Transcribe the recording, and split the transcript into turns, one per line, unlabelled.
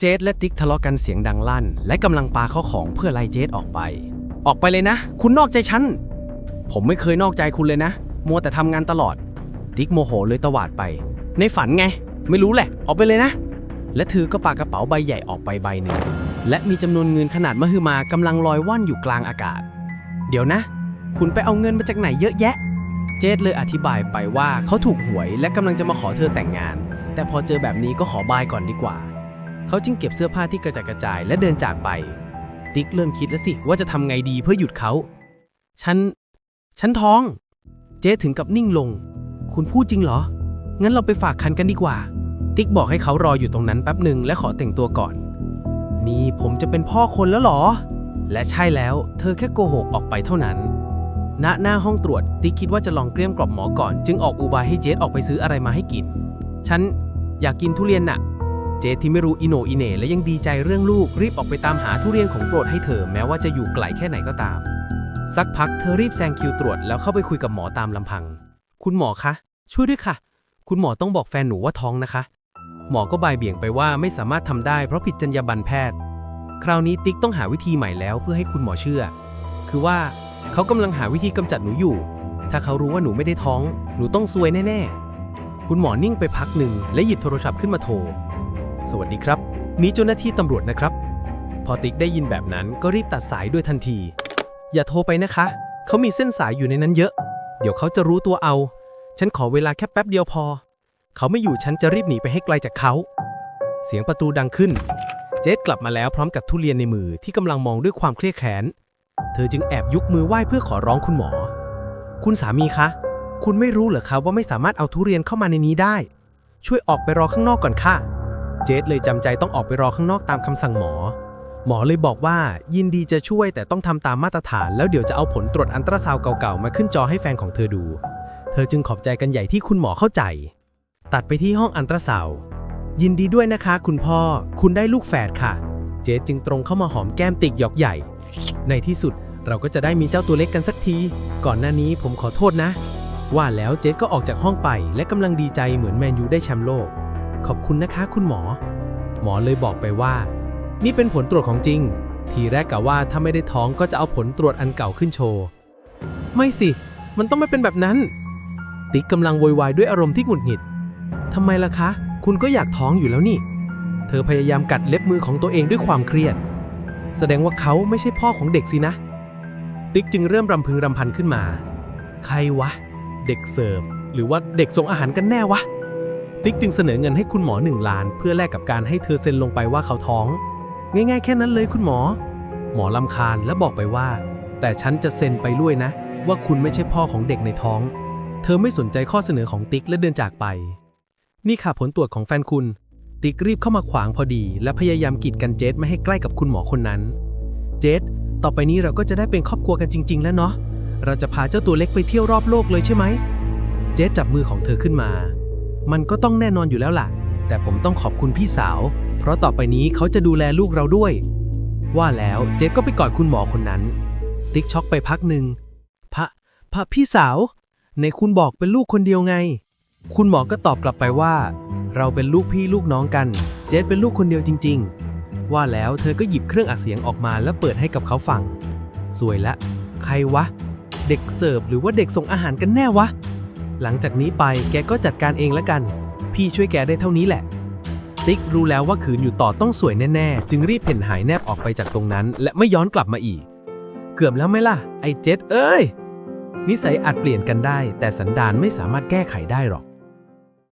เจสและติ๊กทะเลาะกันเสียงดังลั่น และกำลังปาเข้าของเพื่อไล่เจสออกไป ออกไปเลยนะ คุณนอกใจฉัน ผมไม่เคยนอกใจคุณเลยนะ มัวแต่ทำงานตลอด ติ๊กโมโหเลยตวาดไป ในฝันไง ไม่รู้แหละ ออกไปเลยนะ และเธอก็ปากระเป๋าใบใหญ่ออกไปใบหนึ่ง และมีจำนวนเงินขนาดมหึมากำลังลอยว่อนอยู่กลางอากาศ เดี๋ยวนะ คุณไปเอาเงินมาจากไหนเยอะแยะ เจสเลยอธิบายไปว่าเขาถูกหวยและกำลังจะมาขอเธอแต่งงาน แต่พอเจอแบบนี้ก็ขอบายก่อนดีกว่า เขาจึงเก็บเสื้อผ้าที่กระจัดกระจายและเดินจากไป ติ๊กเริ่มคิดแล้วสิว่าจะทำไงดีเพื่อหยุดเขา ฉัน ฉันท้อง เจ๊ถึงกับนิ่งลง คุณพูดจริงเหรอ งั้นเราไปฝากคันกันดีกว่า ติ๊กบอกให้เขารออยู่ตรงนั้นแป๊บหนึ่งและขอแต่งตัวก่อน นี่ผมจะเป็นพ่อคนแล้วเหรอ และใช่แล้ว เธอแค่โกหกออกไปเท่านั้นณหน้าห้องตรวจ ติ๊กคิดว่าจะลองเกลี้ยกล่อมหมอก่อน จึงออกอุบายให้เจสออกไปซื้ออะไรมาให้กิน ฉันอยากกินทุเรียนน่ะ จสที่ไม่รู้อิโนอิเน่และยังดีใจเรื่องลูกรีบออกไปตามหาทุเรียนของโปรดให้เธอแม้ว่าจะอยู่ไกลแค่ไหนก็ตาม สักพักเธอรีบแซงคิวตรวจแล้วเข้าไปคุยกับหมอตามลำพัง คุณหมอคะ ช่วยด้วยค่ะ คุณหมอต้องบอกแฟนหนูว่าท้องนะคะ หมอก็บายเบี่ยงไปว่าไม่สามารถทำได้เพราะผิดจรรยาบรรณแพทย์ คราวนี้ติ๊กต้องหาวิธีใหม่แล้วเพื่อให้คุณหมอเชื่อ คือว่าเขากำลังหาวิธีกำจัดหนูอยู่ ถ้าเขารู้ว่าหนูไม่ได้ท้อง หนูต้องซวยแน่ ๆ คุณหมอนิ่งไปพักหนึ่งและหยิบโทรศัพท์ขึ้นมาโทร สวัสดีครับนี่เจ้าหน้าที่ตำรวจนะครับ พอติ๊กได้ยินแบบนั้นก็รีบตัดสายด้วยทันที อย่าโทรไปนะคะ เขามีเส้นสายอยู่ในนั้นเยอะ เดี๋ยวเขาจะรู้ตัวเอา ฉันขอเวลาแค่แป๊บเดียวพอ เขาไม่อยู่ฉันจะรีบหนีไปให้ไกลจากเขา เสียงประตูดังขึ้น เจสกลับมาแล้วพร้อมกับทุเรียนในมือที่กำลังมองด้วยความเครียดแค้น เธอจึงแอบยกมือไหว้เพื่อขอร้องคุณหมอ คุณสามีคะ คุณไม่รู้เหรอคะว่าไม่สามารถเอาทุเรียนเข้ามาในนี้ได้ ช่วยออกไปรอข้างนอกก่อนค่ะ เจสเลยจำใจต้องออกไปรอข้างนอกตามคำสั่งหมอ หมอเลยบอกว่ายินดีจะช่วยแต่ต้องทำตามมาตรฐานแล้วเดี๋ยวจะเอาผลตรวจอันตราซาวเก่าๆ มาขึ้นจอให้แฟนของเธอดู เธอจึงขอบใจกันใหญ่ที่คุณหมอเข้าใจ ตัดไปที่ห้องอันตราซาวยินดีด้วยนะคะ คุณพ่อ คุณได้ลูกแฝดค่ะ เจสจึงตรงเข้ามาหอมแก้มติกหยอกใหญ่ ในที่สุดเราก็จะได้มีเจ้าตัวเล็กกันสักที ก่อนหน้านี้ผมขอโทษนะ ว่าแล้วเจสก็ออกจากห้องไปและกำลังดีใจเหมือนแมนยูได้แชมป์โลก ขอบคุณนะคะคุณหมอ หมอเลยบอกไปว่า นี่เป็นผลตรวจของจริง ทีแรกกะว่าถ้าไม่ได้ท้องก็จะเอาผลตรวจอันเก่าขึ้นโชว์ ไม่สิ มันต้องไม่เป็นแบบนั้น ติ๊กกำลังโวยวายด้วยอารมณ์ที่หงุดหงิดทำไมล่ะคะ คุณก็อยากท้องอยู่แล้วนี่ เธอพยายามกัดเล็บมือของตัวเองด้วยความเครียด แสดงว่าเขาไม่ใช่พ่อของเด็กสินะ ติ๊กจึงเริ่มรำพึงรำพันขึ้นมา ใครวะ เด็กเสิร์ฟหรือว่าเด็กส่งอาหารกันแน่วะ ติ๊กจึงเสนอเงินให้คุณหมอหนึ่งล้าน เพื่อแลกกับการให้เธอเซ็นลงไปว่าเขาท้อง ง่ายๆ แค่นั้นเลยคุณหมอ หมอลำคาญและบอกไปว่า แต่ฉันจะเซ็นไปด้วยนะ ว่าคุณไม่ใช่พ่อของเด็กในท้อง เธอไม่สนใจข้อเสนอของติ๊กและเดินจากไป นี่ค่ะผลตรวจของแฟนคุณ ติ๊กรีบเข้ามาขวางพอดี และพยายามกีดกันเจสไม่ให้ใกล้กับคุณหมอคนนั้น เจสต่อไปนี้เราก็จะได้เป็นครอบครัวกันจริง ๆ แล้วเนาะเราจะพาเจ้าตัวเล็กไปเที่ยวรอบโลกเลยใช่ไหม เจสจับมือของเธอขึ้นมา มันก็ต้องแน่นอนอยู่แล้วล่ะ แต่ผมต้องขอบคุณพี่สาว เพราะต่อไปนี้เขาจะดูแลลูกเราด้วย ว่าแล้วเจสก็ไปกอดคุณหมอคนนั้น ติ๊กช็อกไปพักหนึ่งพระพระพี่สาว ในคุณบอกเป็นลูกคนเดียวไง คุณหมอก็ตอบกลับไปว่า เราเป็นลูกพี่ลูกน้องกัน เจสเป็นลูกคนเดียวจริง ๆ ว่าแล้วเธอก็หยิบเครื่องอัดเสียงออกมาแล้วเปิดให้กับเขาฟัง สวยละ ใครวะ เด็กเสิร์ฟหรือว่าเด็กส่งอาหารกันแน่วะ หลังจากนี้ไปแกก็จัดการเองละกัน พี่ช่วยแกได้เท่านี้แหละ ติ๊กรู้แล้วว่าขืนอยู่ต่อต้องสวยแน่ๆ จึงรีบเพ่นหายแนบออกไปจากตรงนั้น และไม่ย้อนกลับมาอีก เกือบแล้วไหมล่ะ ไอ้เจ็ดเอ้ย นิสัยอาจเปลี่ยนกันได้ แต่สันดานไม่สามารถแก้ไขได้หรอก